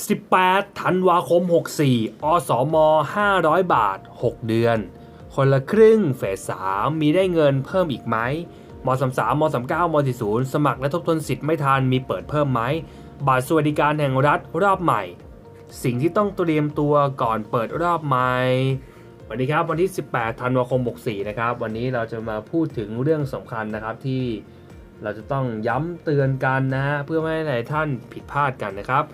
18ธันวาคม 64 อสม500 บาท 6 เดือน คนละครึ่งเฟส3มีได้เงินเพิ่มอีกไหมม33ม39ม40สมัครและทบทวนสิทธิ์ไม่ทันมีเปิดเพิ่มไหมบัตรสวัสดิการแห่งรัฐรอบใหม่ สิ่งที่ต้องเตรียมตัวก่อนเปิดรอบใหม่วันนี้ครับวันที่ 18ธันวาคม 64 นะครับ วันนี้เราจะมาพูดถึงเรื่องสำคัญนะครับที่เราจะต้องย้ำเตือนกันนะฮะเพื่อไม่ให้หลายท่านผิดพลาดกันนะครับ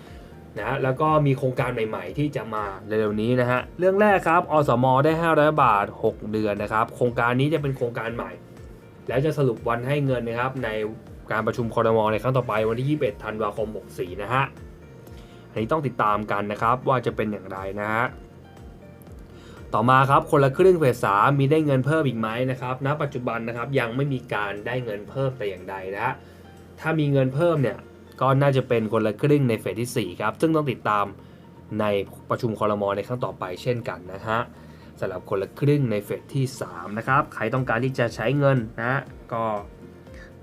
นะแล้วก็มีโครงการใหม่ ๆ ที่จะมาเร็วๆนี้นะฮะเรื่องแรกครับอสมอได้ 500 บาท 6 เดือนนะครับ โครงการนี้จะเป็นโครงการใหม่ แล้วจะสรุปวันให้เงินนะครับในการประชุมคอรมอในครั้งต่อไปวันที่ 21 ธันวาคม 64 นะฮะอันนี้ต้องติดตามกันนะครับว่าจะเป็นอย่างไรนะฮะต่อมาครับคนละครึ่งเฟสสามมีได้เงินเพิ่มอีกไหมนะครับณปัจจุบันนะครับยังไม่มีการได้เงินเพิ่มแต่อย่างใดนะฮะถ้ามีเงินเพิ่มเนี่ย ก็น่าจะเป็นคนละครึ่งในเฟสที่ 4 ครับ ซึ่งต้องติดตามในประชุมคอรมอในครั้งต่อไปเช่นกันนะฮะสำหรับคนละครึ่งในเฟสที่ 3 นะครับ ใครต้องการที่จะใช้เงินนะก็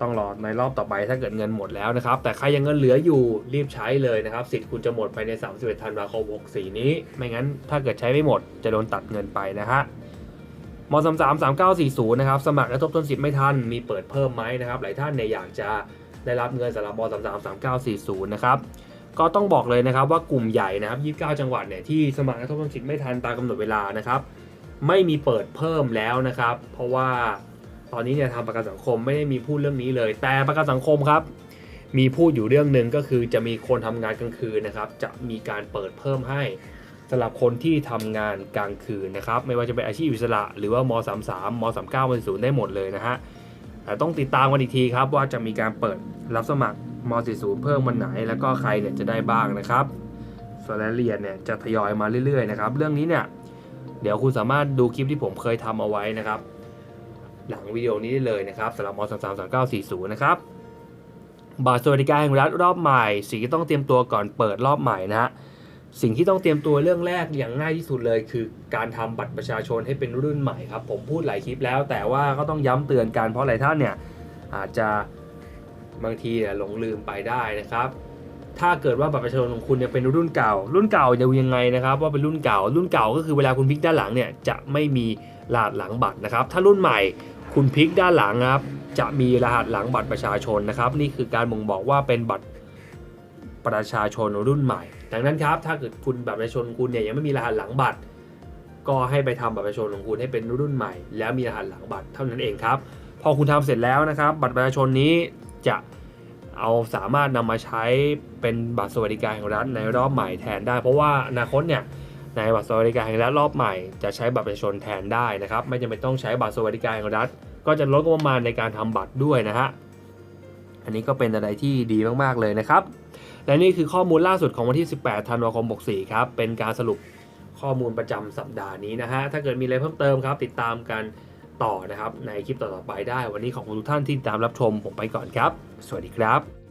ต้องรอในรอบต่อไปถ้าเกิดเงินหมดแล้วนะครับ แต่ใครยังเงินเหลืออยู่รีบใช้เลยนะครับ สิทธิ์คุณจะหมดภายใน 31ธันวาคม64 นี้ ไม่งั้นถ้าเกิดใช้ไม่หมดจะโดนตัดเงินไปนะฮะมสามสามสามเก้าสี่ศูนย์นะครับ สมัครและทบทวนสิทธิ์ไม่ทัน มีเปิดเพิ่มไหมนะครับ หลายท่านเนี่ยอยากจะ ได้รับเงินสำหรับมสามสามสามเก้าสี่ศูนย์นะครับก็ต้องบอกเลยนะครับว่ากลุ่มใหญ่นะครับยี่สิบเก้าจังหวัดเนี่ยที่สมัครและทบทวนสิทธิ์ไม่ทันตามกำหนดเวลานะครับ ไม่มีเปิดเพิ่มแล้วนะครับ เพราะว่าตอนนี้เนี่ยทางประกันสังคมไม่ได้มีพูดเรื่องนี้เลย แต่ประกันสังคมครับ มีพูดอยู่เรื่องหนึ่งก็คือจะมีคนทำงานกลางคืนนะครับ จะมีการเปิดเพิ่มให้สำหรับคนที่ทำงานกลางคืนนะครับ ไม่ว่าจะเป็นอาชีพอิสระ หรือว่าม 33 ม 39ม0ได้หมดเลยนะฮะ แต่ต้องติดตามกันอีกทีครับว่าจะมีการเปิดรับสมัครม 40 เพิ่มวันไหน แล้วก็ใครเนี่ยจะได้บ้างนะครับส่วนรายละเอียดเนี่ยจะทยอยมาเรื่อยๆนะครับเรื่องนี้เนี่ยเดี๋ยวคุณสามารถดูคลิปที่ผมเคยทำเอาไว้นะครับ หลังวิดีโอนี้ได้เลยนะครับสำหรับม 33 3940 นะครับบัตรสวัสดิการแห่งรัฐรอบใหม่สิ่งที่ต้องเตรียมตัวก่อนเปิดรอบใหม่นะฮะ สิ่งที่ต้องเตรียมตัวเรื่องแรกอย่างง่ายที่สุดเลยคือการทำบัตรประชาชนให้เป็นรุ่นใหม่ครับ ผมพูดหลายคลิปแล้ว แต่ว่าก็ต้องย้ำเตือนกันเพราะหลายท่านเนี่ยอาจจะบางทีเนี่ยหลงลืมไปได้นะครับ ถ้าเกิดว่าบัตรประชาชนของคุณเนี่ยเป็นรุ่นเก่า รุ่นเก่าจะยังไงนะครับว่าเป็นรุ่นเก่า รุ่นเก่าก็คือเวลาคุณพลิกด้านหลังเนี่ยจะไม่มีรหัสหลังบัตรนะครับ ถ้ารุ่นใหม่คุณพลิกด้านหลังครับจะมีรหัสหลังบัตรประชาชนนะครับ นี่คือการบ่งบอกว่าเป็นบัตร ประชาชนรุ่นใหม่ ดังนั้นครับ ถ้าเกิดคุณบัตรประชาชนคุณเนี่ยยังไม่มีรหัสหลังบัตร ก็ให้ไปทำบัตรประชาชนของคุณให้เป็นรุ่นใหม่ แล้วมีรหัสหลังบัตรเท่านั้นเองครับ พอคุณทำเสร็จแล้วนะครับ บัตรประชาชนนี้จะเอาสามารถนำมาใช้เป็นบัตรสวัสดิการแห่งรัฐในรอบใหม่แทนได้ เพราะว่าอนาคตเนี่ยในบัตรสวัสดิการแห่งรัฐรอบใหม่จะใช้บัตรประชาชนแทนได้นะครับ ไม่จำเป็นต้องใช้บัตรสวัสดิการแห่งรัฐ ก็จะลดงบประมาณในการทำบัตรด้วยนะฮะอันนี้ก็เป็นอะไรที่ดีมาก ๆ เลยนะครับ และนี่คือข้อมูลล่าสุดของวันที่ 18 ธันวาคม 64 ครับ เป็นการสรุปข้อมูลประจำสัปดาห์นี้นะฮะ ถ้าเกิดมีอะไรเพิ่มเติมครับ ติดตามกันต่อนะครับ ในคลิปต่อๆไปได้ วันนี้ขอบคุณทุกท่านที่ติดตามรับชมผมไปก่อนครับ สวัสดีครับ